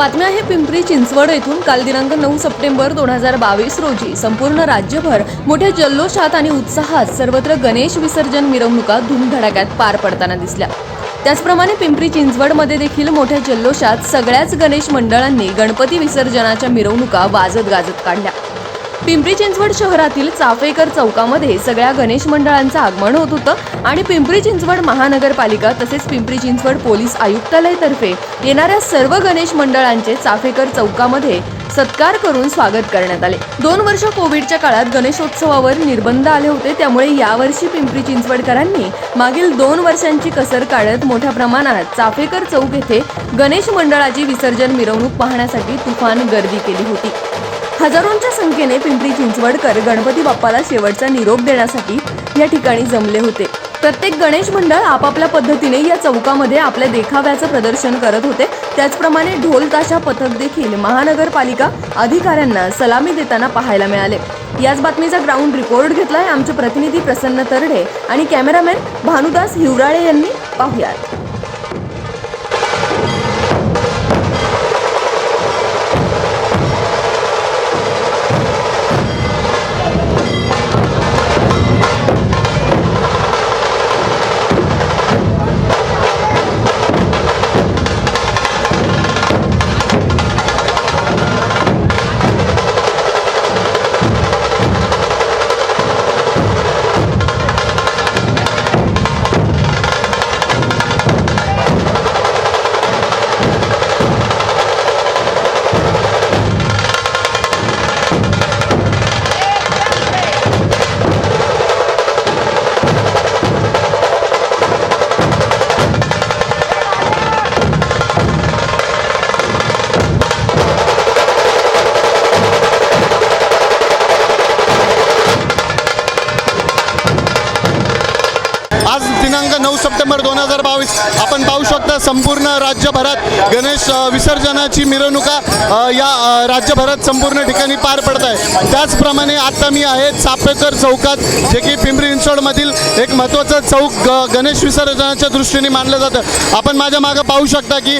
बातम्या आहे पिंपरी चिंचवड येथून काल दिनांक नऊ सप्टेंबर दोन हजार बावीस रोजी. संपूर्ण राज्यभर मोठ्या जल्लोषात आणि उत्साहात सर्वत्र गणेश विसर्जन मिरवणुका धूमधडाक्यात पार पडताना दिसल्या. त्याचप्रमाणे पिंपरी चिंचवडमध्ये देखील मोठ्या जल्लोषात सगळ्याच गणेश मंडळांनी गणपती विसर्जनाच्या मिरवणुका वाजत गाजत काढल्या. पिंपरी चिंचवड शहरातील चाफेकर चौकामध्ये सगळ्या गणेश मंडळांचं आगमन होत होतं आणि पिंपरी चिंचवड महानगरपालिका तसेच पिंपरी चिंचवड पोलीस आयुक्तालयातर्फे येणाऱ्या सर्व गणेश मंडळांचे चाफेकर चौकामध्ये सत्कार करून स्वागत करण्यात आले. दोन वर्ष कोविडच्या काळात गणेशोत्सवावर निर्बंध आले होते त्यामुळे यावर्षी पिंपरी चिंचवडकरांनी मागील दोन वर्षांची कसर काढत मोठ्या प्रमाणात चाफेकर चौक येथे गणेश मंडळाची विसर्जन मिरवणूक पाहण्यासाठी तुफान गर्दी केली होती. हजारोंच्या संख्येने पिंपरी चिंचवडकर गणपती बाप्पाला शेवटचा निरोप देण्यासाठी या ठिकाणी जमले होते. प्रत्येक गणेश मंडळ आपापल्या पद्धतीने या चौकामध्ये आपल्या देखाव्याचं प्रदर्शन करत होते. त्याचप्रमाणे ढोल ताशा पथक देखील महानगरपालिका अधिकाऱ्यांना सलामी देताना पाहायला मिळाले. याच बातमीचा ग्राउंड रिपोर्ट घेतलाय आमचे प्रतिनिधी प्रसन्न तरडे आणि कॅमेरामॅन भानुदास हिवराळे यांनी पाहुयात. दिनांक नऊ सप्टेंबर दोन हजार बावीस. आपण पाहू शकता संपूर्ण राज्यभरात गणेश विसर्जनाची मिरवणुका या राज्यभरात संपूर्ण ठिकाणी पार पडत आहे. त्याचप्रमाणे आता मी आहे चापेकर चौकात जे की पिंपरी चिंचवडमधील एक महत्त्वाचं चौक ग- गणेश विसर्जनाच्या दृष्टीने मानलं जातं. आपण माझ्या मागं पाहू शकता की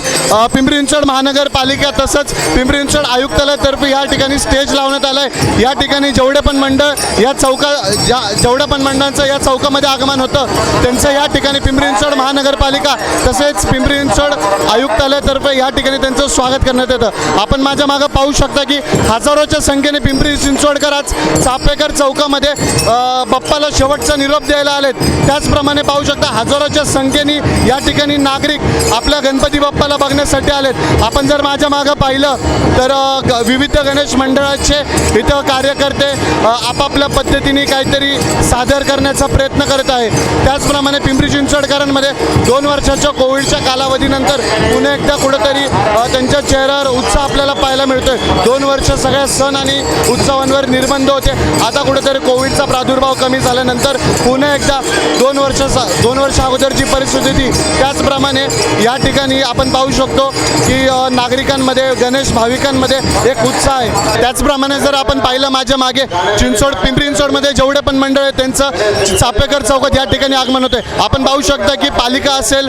पिंपरी चिंचवड महानगरपालिका तसंच पिंपरी चिंचवड आयुक्तालयातर्फे या ठिकाणी स्टेज लावण्यात आलं आहे या ठिकाणी जेवढे पण मंडळ या चौका ज्या जेवढ्या पण मंडळांचं या चौकामध्ये आगमन होतं त्यांचं या ठिकाणी पिंपरी चिंचवड महानगरपालिका तसेच पिंपरी चिंचवड आयुक्तालयातर्फे या ठिकाणी त्यांचं स्वागत करण्यात येतं. आपण माझ्या मागं पाहू शकता की हजारोच्या संख्येने पिंपरी चिंचवडकर आज चापेकर चौकामध्ये बाप्पाला शेवटचा निरोप द्यायला आलेत. त्याचप्रमाणे पाहू शकता हजारोच्या संख्येने या ठिकाणी नागरिक आपल्या गणपती बाप्पाला बघण्यासाठी आलेत. आपण जर माझ्या मागं पाहिलं तर विविध गणेश मंडळाचे इथं कार्यकर्ते आपापल्या पद्धतीने काहीतरी सादर करण्याचा प्रयत्न करत आहे. त्याचप्रमाणे पिंपरी चिंचवडकरांमध्ये दोन वर्षाच्या कोविडच्या कालावधीनंतर पुन्हा एकदा कुठंतरी त्यांच्या चेहऱ्यावर उत्साह आपल्याला पाहायला मिळतोय. दोन वर्ष सगळ्या सण आणि उत्सवांवर निर्बंध होते. आता कुठेतरी कोविडचा प्रादुर्भाव कमी झाल्यानंतर पुन्हा एकदा दोन वर्ष दोन वर्ष अगोदरची परिस्थिती होती त्याचप्रमाणे या ठिकाणी आपण पाहू शकतो की नागरिकांमध्ये गणेश भाविकांमध्ये एक उत्साह आहे. त्याचप्रमाणे जर आपण पाहिलं माझ्या मागे चिंचवड पिंपरी चिंचवडमध्ये जेवढे पण मंडळ आहे त्यांचं चापेकर चौकात या ठिकाणी आगमन होते आपण पाहू शकता की पालिका असेल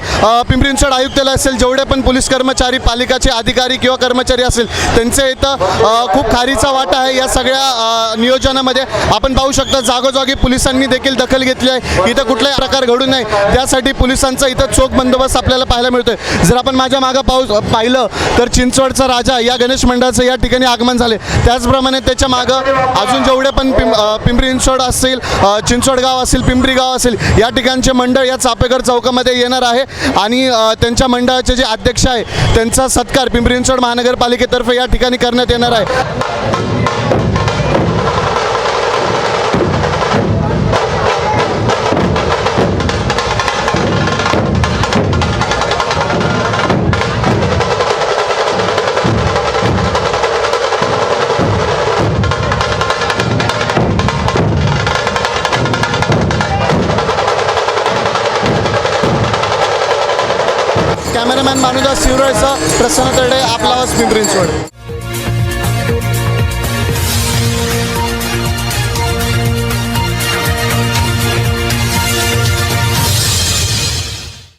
पिंपरी चिंचवड आयुक्तालय असेल जेवढे पण पोलीस कर्मचारी पालिकाचे अधिकारी किंवा कर्मचारी असेल त्यांचे इथं खूप खारीचा वाटा आहे या सगळ्या नियोजनामध्ये. आपण पाहू शकता जागोजागी पोलिसांनी देखील दखल घेतली आहे. इथं कुठलाही प्रकार घडू नये. त्यासाठी पोलिसांचा इथं चोख बंदोबस्त आपल्याला पाहायला मिळतोय. जर आपण माझ्या मागं पाहू पाहिलं तर चिंचवडचा राजा या गणेश मंडळाचं या ठिकाणी आगमन झाले. त्याचप्रमाणे त्याच्या मागं अजून जेवढे पण पिंपरी चिंचवड असेल चिंचवड गाव असेल पिंपरी गाव असेल या ठिकाणचे मंडळ या चापेकर चौकामध्ये येणार आहे. आणि त्यांच्या मंडळाचे जे अध्यक्ष आहे त्यांचा सत्कार पिंपरी चिंचवड महानगरपालिकेतर्फे या ठिकाणी करण्यात येणार आहे. कॅमेरामॅन मानुदास शिवरायचा प्रसन्न तरडे आपला आवाज पिंपरी